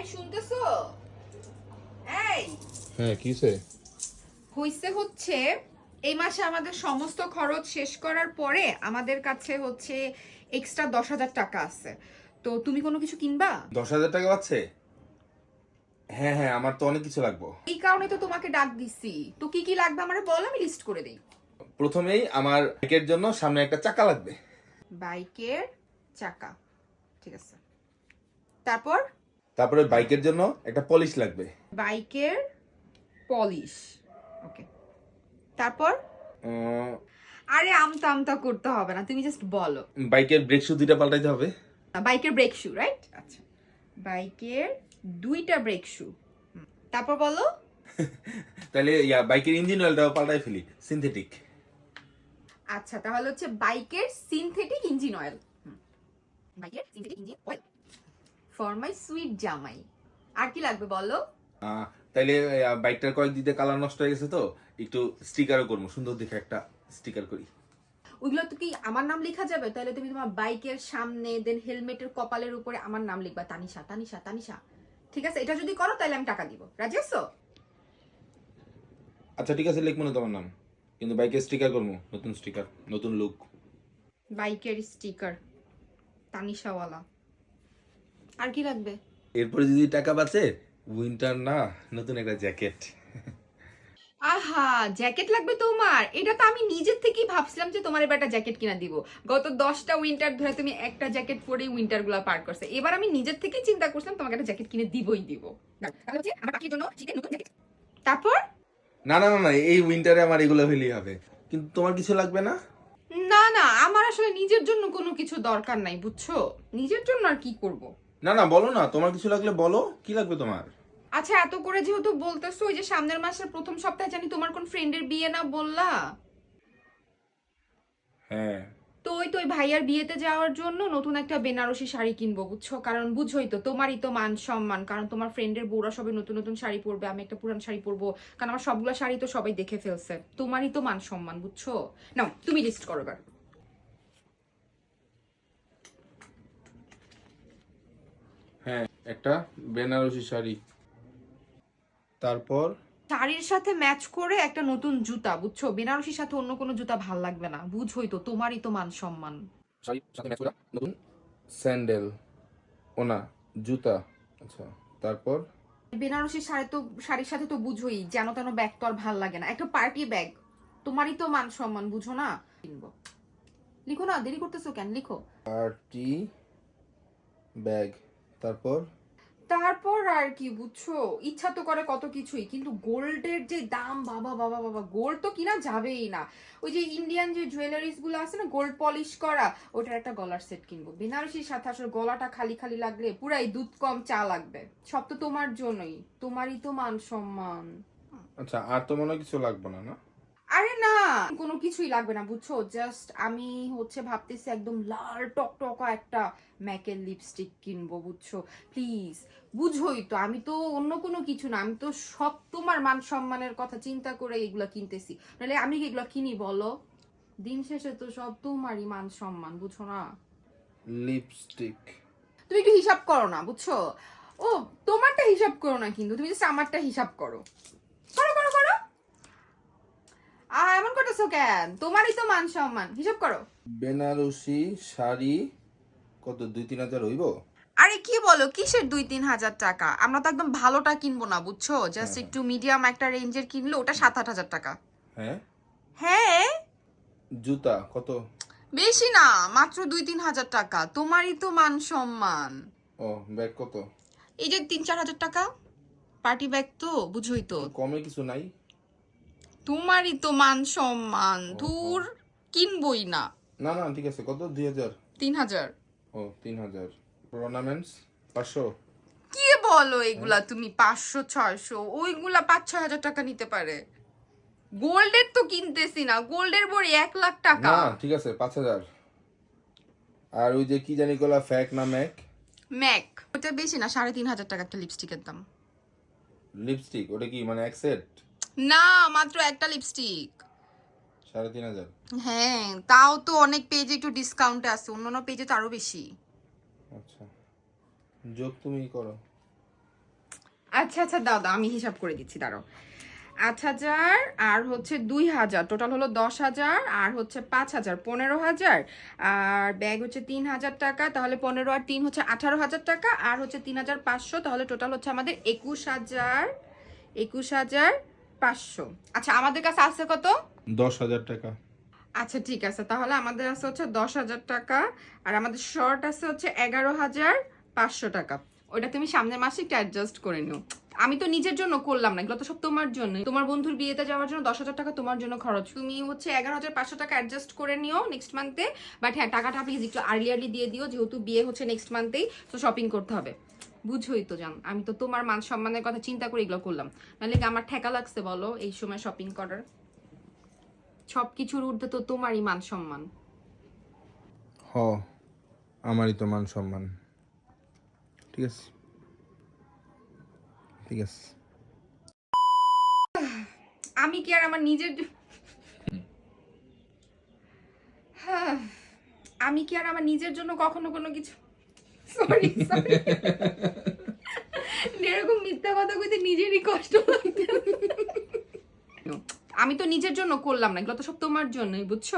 এই শুনতেছো? এই। হ্যাঁ কিসে হইছে? হচ্ছে এই মাসে আমাদের সমস্ত খরচ শেষ করার পরে আমাদের কাছে হচ্ছে এক্সট্রা দশ হাজার টাকা আছে। তো তুমি কোনো কিছু কিনবা? দশ হাজার টাকা পাচ্ছে? হ্যাঁ হ্যাঁ আমার তো অনেক কিছু লাগবো। এই কারণে তো তোমাকে ডাক দিছি। তো কি কি লাগবে আমারে বল আমি লিস্ট করে দিই। প্রথমেই আমার বাইকের জন্য সামনে একটা চাকা লাগবে। বাইকের চাকা। ঠিক আছে। তারপর? তারপরে বাইকের জন্য একটা পলিশ লাগবে। বাইকের পলিশ ওকে তারপর? আরে আমতা আমতা করতে হবে না তুমি জাস্ট বলো। বাইকের ব্রেক শু দুইটা পাল্টাইতে হবে। বাইকের ব্রেক শু রাইট আচ্ছা। বাইকের দুইটা ব্রেক শু তারপর বলো? তাহলে ইয়া বাইকের ইঞ্জিন অয়েলটাও পাল্টাই ফেলি সিনথেটিক আচ্ছা তাহলে হচ্ছে বাইকের সিনথেটিক ইঞ্জিন অয়েল বাইকের synthetic engine oil for my sweet জামাই। আর কি লাগবে বলো? তাইলে বাইকটার কয়েক দিতে কালার নষ্ট হয়ে গেছে তো একটু স্টিকারও করব সুন্দর দেখে একটা স্টিকার করি। ওইগুলো তো কি আমার নাম লেখা যাবে? তাহলে তুমি তোমার বাইকের সামনে দেন হেলমেটের কপালের উপরে আমার নাম লিখবা তানিশা তানিশা তানিশা। ঠিক আছে? এটা যদি করো তাহলে আমি টাকা দিব। রাজি আছো? আচ্ছা ঠিক আছে লিখব না তোমার নাম। কিন্তু বাইকের স্টিকার করব নতুন স্টিকার নতুন লুক বাইকের স্টিকার তানিশাওয়ালা। আর কি লাগবে? এরপরে যদি টাকা বাঁচে উইন্টার না নতুন একটা জ্যাকেট আহা জ্যাকেট লাগবে তোমার। এটা তো আমি নিজের থেকেই ভাবছিলাম যে তোমার এবার একটা জ্যাকেট কিনা দিব। গত দশটা উইন্টার ধরে তুমি একটা জ্যাকেট পরে উইন্টারগুলা পার করছে। এবার আমি নিজের থেকেই চিন্তা করছিলাম তোমাকে একটা জ্যাকেট কিনে দিবই দিব। তারপর? না না না এই উইন্টারে আমার এগুলো হলেই হবে। কিন্তু তোমার কিছু লাগবে না? না না আমার আসলে নিজের জন্য কোনো কিছু দরকার নাই বুঝছ? নিজের জন্য আর কি করব? না না বলো না তোমার কিছু লাগলে বলো কি লাগবে তোমার? আচ্ছা এত করে যেহেতু বলতেছো ওই যে সামনের মাসের প্রথম সপ্তাহে জানি তোমার কোন ফ্রেন্ডের বিয়ে না বললা? হ্যাঁ। তো ওই তো ওই ভাইয়ার বিয়েতে যাওয়ার জন্য নতুন একটা বেনারসি শাড়ি কিনবো বুঝছ? কারণ বুঝোই তো তোমারই তো মান সম্মান কারণ তোমার ফ্রেন্ডের বউরা সবাই নতুন নতুন শাড়ি পরবে আমি একটা পুরান শাড়ি পরবো কারণ আমার সবগুলো শাড়ি তো সবাই দেখে ফেলছে তোমারই তো মান সম্মান বুঝছ? না তুমি লিস্ট করো এবার হ্যাঁ একটা বেনারসি শাড়ি। তারপর? শাড়ির সাথে ম্যাচ করে একটা নতুন জুতা বুঝছ? বেনারসির সাথে অন্য কোনো জুতা ভালো লাগবে না বুঝোই তো তোমারই তো মান সম্মান। শাড়ি সাথে ম্যাচ করা নতুন? স্যান্ডেল ওনা জুতা। আচ্ছা তারপর? বেনারসি শাড়ি তো শাড়ির সাথে তো বুঝোই যেন তেন ব্যাগ তো আর ভালো লাগে না। একটা পার্টি ব্যাগ তোমারই তো মান সম্মান বুঝো না? কিনবো। লিখো না দেরি করতেছো কেন? লিখো। Party bag. তারপর? তারপর আর কি বুঝছ? ইচ্ছা তো করে কত কিছুই কিন্তু গোল্ডের যে দাম বাবা বাবা বাবা গোল্ড তো কিনা যাবেই না। ওই যে ইন্ডিয়ান যে জুয়েলারিসগুলো আছে না গোল্ড পলিশ করা ওটার একটা গলার সেট কিনবো। বেনারসির সাথে আসলে গলাটা খালি খালি লাগলে পুরাই দুধ কম চা লাগবে। সব তো তোমার জন্যই তোমারই তো মান সম্মান। আচ্ছা আর তো মনে হয় কিছু লাগবে না না? আরে না কোনো কিছুই লাগবে না বুঝছ? জাস্ট আমি হচ্ছে ভাবতেছি একদম লাল টকটকা একটা ম্যাকের লিপস্টিক কিনবো বুঝছ? প্লিজ বুঝোই তো আমি তো অন্য কোনো কিছু না আমি তো সব তোমার মান সম্মানের কথা চিন্তা করে এগুলা কিনতেছি। নাহলে আমি কি এগুলা কিনি বলো? দিন শেষে তো সব তোমারই মান সম্মান বুঝো না? লিপস্টিক তুমি একটু হিসাব করো না বুঝছ? ও তোমারটা হিসাব করো না কিন্তু তুমি জাস্ট আমারটা হিসাব করো করো করো করো আ করতেছো কেন? তোমারই তো মান সম্মান। হিসাব করো। বেনারসি শাড়ি কত দুই তিন হাজার হইব? আরে কি বলো কিসের দুই তিন হাজার টাকা? আমরা তো একদম ভালোটা কিনবো না বুঝছ? জাস্ট একটু মিডিয়াম একটা রেঞ্জের কিনলে ওটা সাত আট হাজার টাকা। হ্যাঁ? হ্যাঁ? জুতা কত? বেশি না মাত্র দুই তিন হাজার টাকা। তোমারই তো মান সম্মান। ও ব্যাগ কত? এই যে তিন চার হাজার টাকা। পার্টি ব্যাগ তো বুঝোই তো। কমে কিছু নাই? তোমারই তো মান সম্মান। ধুর কিনবই না। না না ঠিক আছে কত? দুই হাজার। তিন হাজার। ও তিন হাজার। অর্নামেন্টস পাঁচশো। কি বলো এগুলা তুমি পাঁচশো ছয়শো? ওইগুলা পাঁচ ছয় হাজার টাকা নিতে পারে। গোল্ডের তো কিনতেছি না গোল্ডের বড়ি এক লাখ টাকা। না ঠিক আছে পাঁচ হাজার। আর ওই যে কি জানি গোলা ফ্যাক না ম্যাক? ম্যাক। ওটা বেশি না সাড়ে তিন হাজার টাকা একটা লিপস্টিকের দাম। লিপস্টিক ওটা কি মানে এক সেট না মাত্র একটা লিপস্টিক সাড়ে তিন হাজার। হ্যাঁ তাও তো অনেক পেজে একটু ডিসকাউন্টে আছে অন্যান্য পেজে তো আরও বেশি। আচ্ছা যোগ তুমি করো। আচ্ছা আচ্ছা দাও দাও আমি হিসাব করে দিচ্ছি দাঁড়াও। আট হাজার আর হচ্ছে দুই হাজার টোটাল হলো দশ হাজার আর হচ্ছে পাঁচ হাজার পনেরো হাজার আর ব্যাগ হচ্ছে তিন হাজার টাকা তাহলে পনেরো আর তিন হচ্ছে আঠারো হাজার টাকা আর হচ্ছে তিন হাজার পাঁচশো তাহলে টোটাল হচ্ছে আমাদের একুশ হাজার একুশ হাজার পাঁচশো। আচ্ছা আমাদের কাছে আছে কত? দশ হাজার টাকা। আচ্ছা ঠিক আছে। তাহলে আমাদের আছে হচ্ছে দশ হাজার টাকা। আর আমাদের শর্ট আছে হচ্ছে এগারো হাজার পাঁচশো টাকা। ওটা তুমি সামনের মাসে একটু অ্যাডজাস্ট করে নিও। আমি তো নিজের জন্য করলাম না এগুলো তো সব তোমার জন্য। তোমার বন্ধুর বিয়েতে যাওয়ার জন্য দশ হাজার টাকা তোমার জন্য খরচ। তুমি হচ্ছে এগারো হাজার পাঁচশো টাকা অ্যাডজাস্ট করে নিও নেক্সট মান্থে বাট হ্যাঁ টাকাটা প্লিজ একটু আর্লি আর্লি দিয়ে দিও যেহেতু বিয়ে হচ্ছে নেক্সট মান্থেই তো শপিং করতে হবে। বুঝোই তো জান। আমি তো তোমার মান সম্মানের কথা চিন্তা করে এগুলো করলাম। নাহলে আমার ঠেকা লাগছে বলো এই সময় শপিং করার? সবকিছুর ঊর্ধ্বে তো তোমারই মান সম্মান। হ আমারই তো মান সম্মান। ঠিক আছে। ঠিক আছে। আমি কি আর আমার নিজের হ্যাঁ, আমি কি আর আমার নিজের জন্য কখনো কোনো কিছু সরি এরকম মিথ্যা কথা কইতে নিজেরই কষ্ট লাগতে আমি তো নিজের জন্য করলাম না, এগুলো তো সব তোমার জন্যই, বুঝছ?